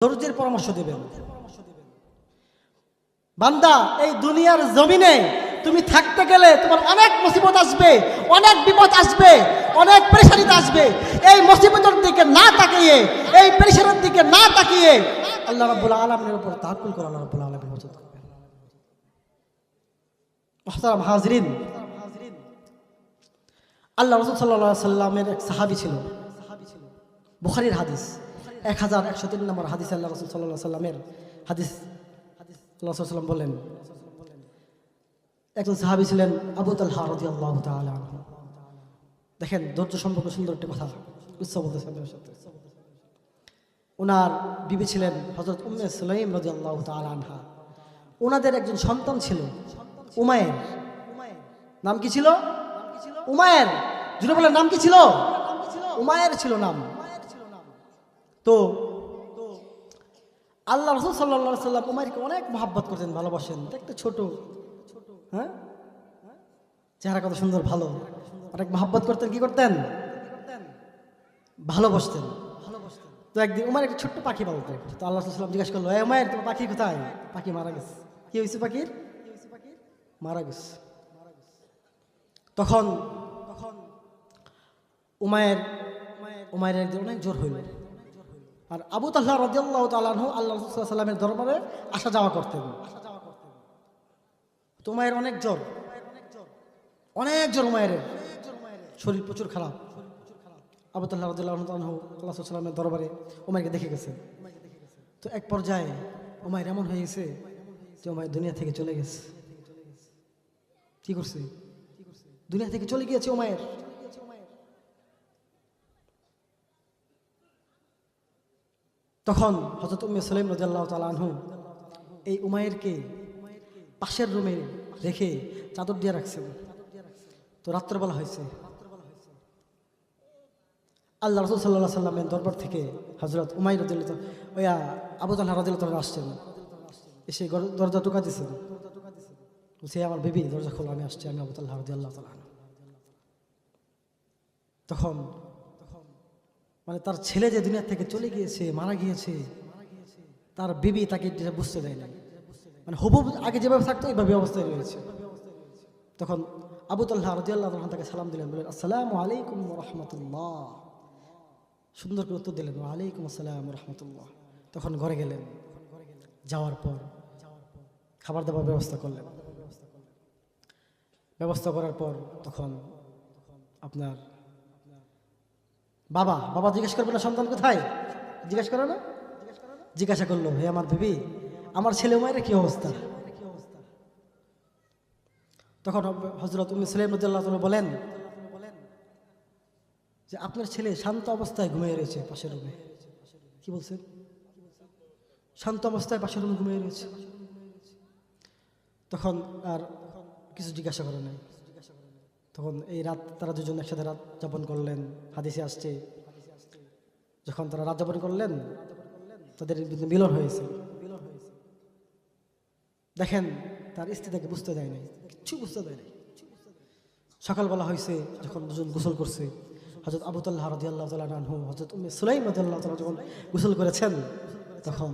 ধৈর্যের পরামর্শ দেবেন বান্দা, এই দুনিয়ার জমিনে তুমি থাকতে গেলে তোমার অনেক মুসিবত আসবে, অনেক বিপদ আসবে, অনেক পেরেশানিতে আসবে। এই মুসিবতের দিকে না তাকিয়ে, এই পেরেশানির দিকে না তাকিয়ে আল্লাহ রাব্বুল আলমের উপর তাকুল করে, আল্লাহ রাব্বুল আলমের মজুদ মোহতারাম হাজরিন, আল্লাহ রসুল সাল্লাহ সাল্লামের এক সাহাবি ছিল, বুখারির হাদিস। এক হাজার একশো তিন নম্বর হাদিস আল্লাহ রসুল সাল্লাহ সাল্লামের হাদিস আল্লাহ সাল্লাম বলেন একজন সাহাবি ছিলেন আবু তালহা রদি আল্লাহ দেখেন, ধৈর্য সম্পর্কে সুন্দর একটা কথা উৎস বলতেছেন ওনার সাথে। ওনার বিবি ছিলেন হজরত উম্মে সুলাইম রদি আল্লাহ আনহা। ওনাদের একজন সন্তান ছিল উমায়ের। নাম কি ছিল? উমায়ের। জুড়ে বলেন, নাম কি ছিল? উমায়ের ছিল নাম। তো আল্লাহ রসুল সাল্লা সাল্লাম উমাইরকে অনেক মহাব্বত করতেন, ভালোবাসেন। দেখতে ছোট হ্যাঁ? চেহারা কত সুন্দর, ভালো। অনেক মহাব্বত করতেন, কি করতেন? ভালোবাসতেন। তো একদিন উমার একটা ছোট্ট পাখি পালতো। তো আল্লাহ সাল্লাম জিজ্ঞাসা করল, এ উমায়ের তোমার পাখি কোথায়? পাখি মারা গেছে। কি হয়েছে পাখির? মারা গেছে। তখন তখন উমায়ের উমায়ের একদিন অনেক জোর হইল। আর আবু তাল্লাহ রাজিয়াল্লাহ তালাহ আল্লাহ সাল্লামের দরবারে আসা যাওয়া করতেন। তোমায়ের অনেক জ্বর। অনেক জ্বর মায়ের শরীর প্রচুর খারাপ। আবু তাল্লাহ রাজিয়াল্লাহ তালাহ আল্লাহ সাল্লামের দরবারে উমায়কে দেখে গেছে তো এক পর্যায়ে উমায়ের এমন হয়ে গেছে যে উমায়ের দুনিয়া থেকে চলে গেছে। কি করছে? দুনিয়া থেকে চলে গিয়েছে উমায়ের তখন হজরত উম্মে সালিম রাজিয়াল্লাহ তালাহু এই উমায়েরকে পাশের রুমে রেখে চাদর দিয়ে রাখছেন। তো রাত্রবেলা হয়েছে। আল্লাহ রসুল সাল্লাহ সাল্লামের দরবার থেকে হজরত উমাই রদিল্লা ওয়া আবু তাল্লাহ রাদিল্লাহ আসছেন। এসে দরজা টোকা দিয়েছেন সে আমার বেবি, দরজা খোলা, আমি আসছি, আমি আবু তাল্লাহ রাদিল্লাহ তালাহ তখন মানে তার ছেলে যে দুনিয়া থেকে চলে গিয়েছে, মারা গিয়েছে, তার বিবি তাকে এটা বুঝতে দেয় না মানে হবু আগে যেভাবে থাকতো, এইভাবে অবস্থায় রয়েছে। তখন আবু তাল্লাহ রদিয়াল্লাহ তখন তাকে সালাম দিলেন, বললেন, আসসালামু আলাইকুম রহমতুল্লাহ। সুন্দর করে উত্তর দিলেন, ওয়ালাইকুম আসসালাম রহমতুল্লাহ। তখন ঘরে গেলেন। যাওয়ার পর খাবার দাবার ব্যবস্থা করলেন। ব্যবস্থা করার পর তখন আপনার বাবা বাবা জিজ্ঞেস করবে না, সন্তান কোথায়? জিজ্ঞেস করে না। জিজ্ঞাসা করল, হে আমার বেবি আমার ছেলে উমায়ের কি অবস্থা? তখন হজরত উম্মে সালেম রাদিয়াল্লাহু বলেন যে, আপনার ছেলে শান্ত অবস্থায় ঘুমিয়ে রয়েছে পাশের রুমে। কি বলছেন? শান্ত অবস্থায় পাশের রুমে ঘুমিয়ে রয়েছে। তখন আর কিছু জিজ্ঞাসা করে নাই। তখন এই রাত তারা দুজন একসাথে রাত যাপন করলেন, হাদিসে আসছে। যখন তারা রাত যাপন করলেন, তাদের মিলন হয়েছে। দেখেন, তার স্ত্রী তাকে বুঝতে দেয় নাই, কিচ্ছু বুঝতে দেয় নাই। সকালবেলা হয়েছে, যখন দুজন গোসল করছে হজরত আবুতাল্লাহ রাজি আল্লাহ তালু হজরত উম্মে সুলাইম রাজি আল্লাহ তালা যখন গোসল করেছেন, তখন